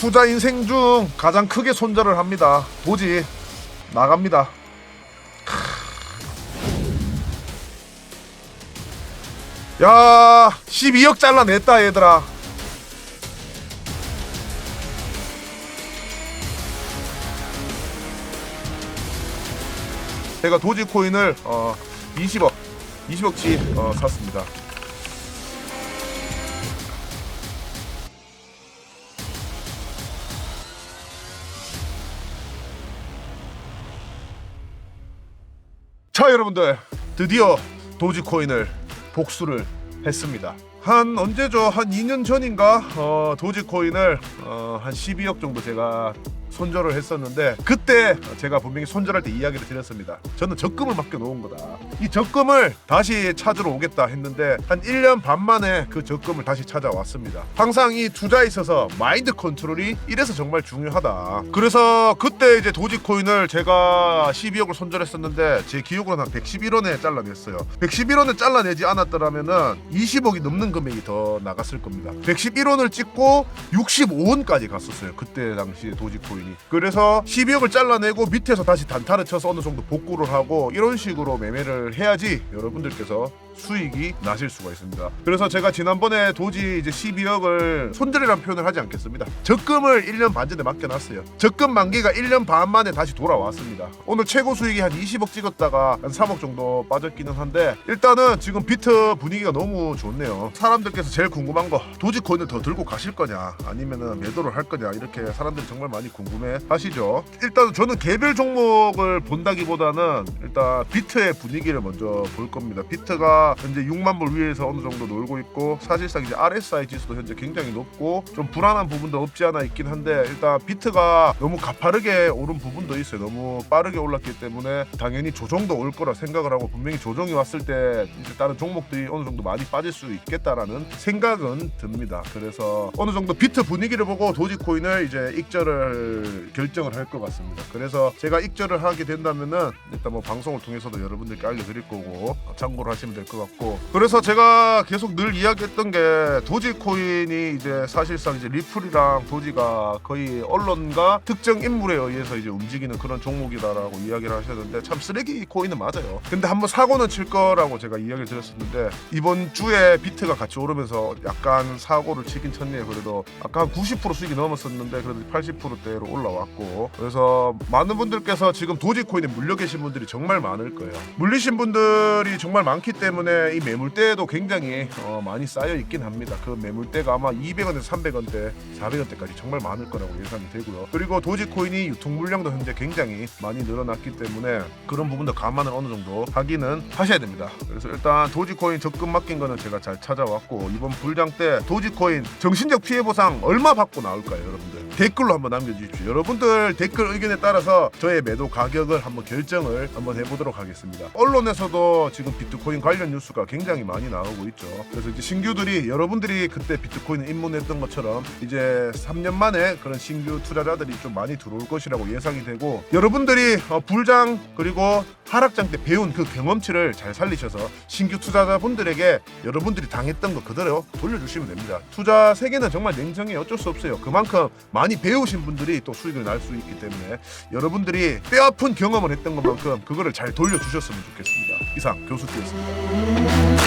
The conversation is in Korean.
투자 인생 중 가장 크게 손절을 합니다. 도지 나갑니다. 크. 야, 12억 잘라냈다 얘들아. 제가 도지코인을 어, 20억, 20억치 어, 샀습니다. 자 여러분들 드디어 도지코인을 복수를 했습니다. 한 언제죠? 한 2년 전인가 어, 도지코인을 어, 한 12억 정도 제가 손절을 했었는데 그때 제가 분명히 손절할 때 이야기를 드렸습니다. 저는 적금을 맡겨 놓은 거다. 이 적금을 다시 찾으러 오겠다 했는데 한 1년 반 만에 그 적금을 다시 찾아왔습니다. 항상 이 투자에 있어서 마인드 컨트롤이 이래서 정말 중요하다. 그래서 그때 이제 도지코인을 제가 12억을 손절했었는데 제 기억으로는 한 111원에 잘라냈어요. 111원에 잘라내지 않았더라면은 20억이 넘는 금액이 더 나갔을 겁니다. 111원을 찍고 65원까지 갔었어요. 그때 당시에 도지코인 이. 그래서 12억을 잘라내고 밑에서 다시 단타를 쳐서 어느 정도 복구를 하고 이런 식으로 매매를 해야지 여러분들께서 수익이 나실 수가 있습니다. 그래서 제가 지난번에 도지 이제 12억을 손절이라는 표현을 하지 않겠습니다. 적금을 1년 반 전에 맡겨놨어요. 적금 만기가 1년 반 만에 다시 돌아왔습니다. 오늘 최고 수익이 한 20억 찍었다가 한 3억 정도 빠졌기는 한데 일단은 지금 비트 분위기가 너무 좋네요. 사람들께서 제일 궁금한 거 도지코인을 더 들고 가실 거냐 아니면은 매도를 할 거냐 이렇게 사람들이 정말 많이 궁금해 하시죠. 일단 저는 개별 종목을 본다기보다는 일단 비트의 분위기를 먼저 볼 겁니다. 비트가 현재 6만 불 위에서 어느 정도 놀고 있고 사실상 이제 RSI 지수도 현재 굉장히 높고 좀 불안한 부분도 없지 않아 있긴 한데 일단 비트가 너무 가파르게 오른 부분도 있어요. 너무 빠르게 올랐기 때문에 당연히 조정도 올 거라 생각을 하고 분명히 조정이 왔을 때 이제 다른 종목들이 어느 정도 많이 빠질 수 있겠다라는 생각은 듭니다. 그래서 어느 정도 비트 분위기를 보고 도지코인을 이제 익절을 결정을 할 것 같습니다. 그래서 제가 익절을 하게 된다면은 일단 뭐 방송을 통해서도 여러분들께 알려드릴 거고 참고를 하시면 될 것 같고 그래서 제가 계속 늘 이야기했던 게 도지코인이 이제 사실상 이제 리플이랑 도지가 거의 언론과 특정 인물에 의해서 이제 움직이는 그런 종목이다라고 이야기를 하셨는데 참 쓰레기 코인은 맞아요. 근데 한번 사고는 칠 거라고 제가 이야기를 드렸었는데 이번 주에 비트가 같이 오르면서 약간 사고를 치긴 쳤네요. 그래도 아까 한 90% 수익이 넘었었는데 그래도 80%대로 올라왔고 그래서 많은 분들께서 지금 도지코인에 물려 계신 분들이 정말 많을 거예요. 물리신 분들이 정말 많기 때문에 이 매물대도 굉장히 어, 많이 쌓여 있긴 합니다. 그 매물대가 아마 200원에서 300원대, 400원대까지 정말 많을 거라고 예상이 되고요. 그리고 도지코인이 유통 물량도 현재 굉장히 많이 늘어났기 때문에 그런 부분도 감안을 어느 정도 하기는 하셔야 됩니다. 그래서 일단 도지코인 적금 맡긴 거는 제가 잘 찾아왔고 이번 불장 때 도지코인 정신적 피해 보상 얼마 받고 나올까요, 여러분들? 댓글로 한번 남겨주십시오. 여러분들 댓글 의견에 따라서 저의 매도 가격을 한번 결정을 한번 해보도록 하겠습니다. 언론에서도 지금 비트코인 관련 뉴스가 굉장히 많이 나오고 있죠. 그래서 이제 신규들이 여러분들이 그때 비트코인을 입문했던 것처럼 이제 3년 만에 그런 신규 투자자들이 좀 많이 들어올 것이라고 예상이 되고 여러분들이 어, 불장 그리고 하락장 때 배운 그 경험치를 잘 살리셔서 신규 투자자분들에게 여러분들이 당했던 거 그대로 돌려주시면 됩니다. 투자 세계는 정말 냉정해 어쩔 수 없어요. 그만큼 많이 배우신 분들이 또 수익을 날 수 있기 때문에 여러분들이 뼈아픈 경험을 했던 것만큼 그거를 잘 돌려주셨으면 좋겠습니다. 이상 교수님이었습니다.